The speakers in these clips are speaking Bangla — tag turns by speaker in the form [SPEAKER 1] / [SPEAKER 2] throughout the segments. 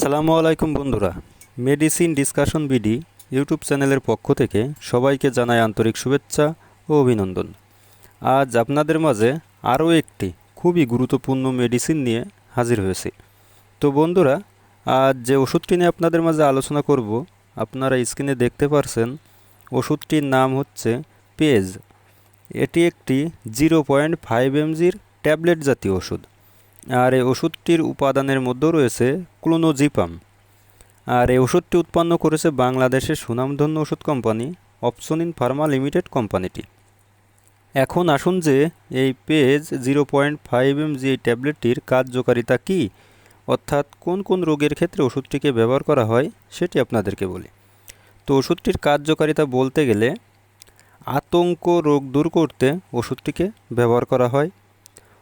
[SPEAKER 1] আসসালামু আলাইকুম বন্ধুরা। মেডিসিন ডিসকাশন বিডি ইউটিউব চ্যানেলের পক্ষ থেকে সবাইকে জানায় আন্তরিক শুভেচ্ছা ও অভিনন্দন। আজ আপনাদের মাঝে আরও একটি খুবই গুরুত্বপূর্ণ মেডিসিন নিয়ে হাজির হয়েছি। তো বন্ধুরা, আজ যে ওষুধটি নিয়ে আপনাদের মাঝে আলোচনা করব, আপনারা স্ক্রিনে দেখতে পারছেন ওষুধটির নাম হচ্ছে পেজ এটি একটি জিরো পয়েন্ট ফাইভ এমজির ট্যাবলেট জাতীয় ওষুধ। আর এই ওষুধটির উপাদানের মধ্যে রয়েছে ক্লোনোজিপাম। আর এই ওষুধটি উৎপন্ন করেছে বাংলাদেশের সুনামধন্য ওষুধ কোম্পানি অপসনিন ফার্মা লিমিটেড কোম্পানিটি। এখন আসুন যে এই page zero point five M G এই ট্যাবলেটটির কার্যকারিতা কী, অর্থাৎ কোন কোন রোগের ক্ষেত্রে ওষুধটিকে ব্যবহার করা হয় সেটি আপনাদেরকে বলি। তো ওষুধটির কার্যকারিতা বলতে গেলে আতঙ্ক রোগ দূর করতে ওষুধটিকে ব্যবহার করা হয়।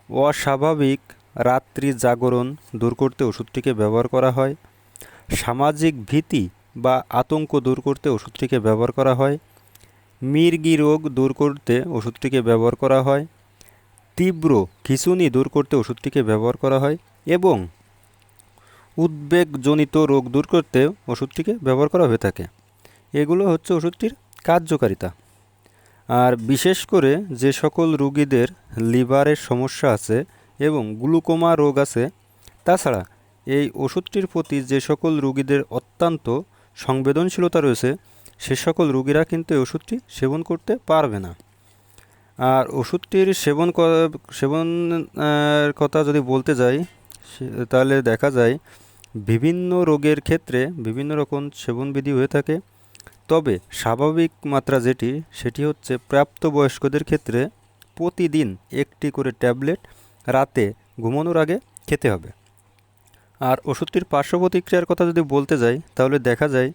[SPEAKER 1] অস্বাভাবিক রাত্রি জাগরণ দূর করতে ওষুধটিকে ব্যবহার করা হয়। সামাজিক ভীতি বা আতঙ্ক দূর করতে ওষুধটিকে ব্যবহার করা হয়। মির্গি রোগ দূর করতে ওষুধটিকে ব্যবহার করা হয়। তীব্র খিঁচুনি দূর করতে ওষুধটিকে ব্যবহার করা হয় এবং উদ্বেগজনিত রোগ দূর করতে ওষুধটিকে ব্যবহার করা হয়ে থাকে। এগুলো হচ্ছে ওষুধটির কার্যকারিতা। আর বিশেষ করে যে সকল রুগীদের লিভারের সমস্যা আছে এবং গ্লুকোমা রোগ আছে। তাছাড়া এই ওষুধটির প্রতি যে সকল রুগীদের অত্যন্ত সংবেদনশীলতা রয়েছে, সে সকল রুগীরা কিন্তু এই ওষুধটি সেবন করতে পারবে না। আর ওষুধটির সেবন সেবনের কথা যদি বলতে যাই তাহলে দেখা যায় বিভিন্ন রোগের ক্ষেত্রে বিভিন্ন রকম সেবনবিধি হয়ে থাকে। তবে স্বাভাবিক মাত্রা যেটি, সেটি হচ্ছে প্রাপ্তবয়স্কদের ক্ষেত্রে প্রতিদিন একটি করে ট্যাবলেট রাতে ঘুমানোর আগে খেতে হবে। আর ওষুধটির পার্শ্ব প্রতিক্রিয়ার কথা যদি বলতে যাই, তাহলে দেখা যায়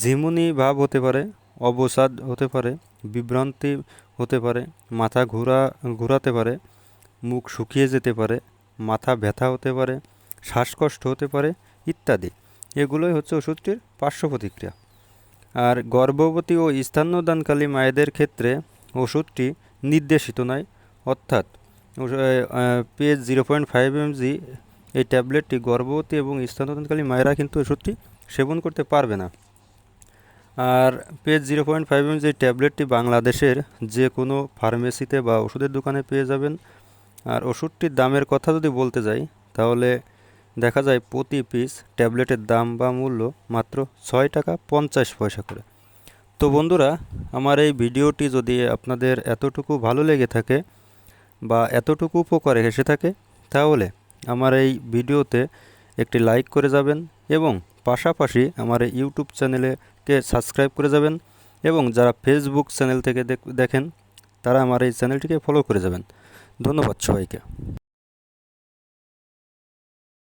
[SPEAKER 1] ঝিমুনি ভাব হতে পারে, অবসাদ হতে পারে, বিভ্রান্তি হতে পারে, মাথা ঘোরা, ঘোরাতে পারে, মুখ শুকিয়ে যেতে পারে, মাথা ব্যথা হতে পারে, শ্বাসকষ্ট হতে পারে ইত্যাদি। এগুলোই হচ্ছে ওষুধটির পার্শ্ব প্রতিক্রিয়া আর গর্ভবতী ও স্তন্যদানকালী মায়েদের ক্ষেত্রে ওষুধটি নির্দেশিত নয়, অর্থাৎ PH zero point five mg এই ট্যাবলেটটি গর্ভবতী এবং স্তন্যদানকালী মায়েরা কিন্তু ওষুধটি সেবন করতে পারবে না। আর পেজ জিরো পয়েন্ট ফাইভ এমজি এই ট্যাবলেটটি বাংলাদেশের যে কোনো ফার্মেসিতে বা ওষুধের দোকানে পেয়ে যাবেন। আর ওষুধটির দামের কথা যদি বলতে যাই, তাহলে দেখা যায় প্রতি পিস ট্যাবলেটের দাম বা মূল্য মাত্র ছয় টাকা পঞ্চাশ পয়সা করে। তো বন্ধুরা, আমার এই ভিডিওটি যদি আপনাদের এতটুকু ভালো লেগে থাকে বা এতটুকু উপকারে হেসে থাকে, তাহলে আমার এই ভিডিওতে একটি লাইক করে যাবেন এবং পাশাপাশি আমার এই ইউটিউব চ্যানেলেকে সাবস্ক্রাইব করে যাবেন এবং যারা ফেসবুক চ্যানেল থেকে দেখেন, তারা আমার এই চ্যানেলটিকে ফলো করে যাবেন। ধন্যবাদ সবাইকে।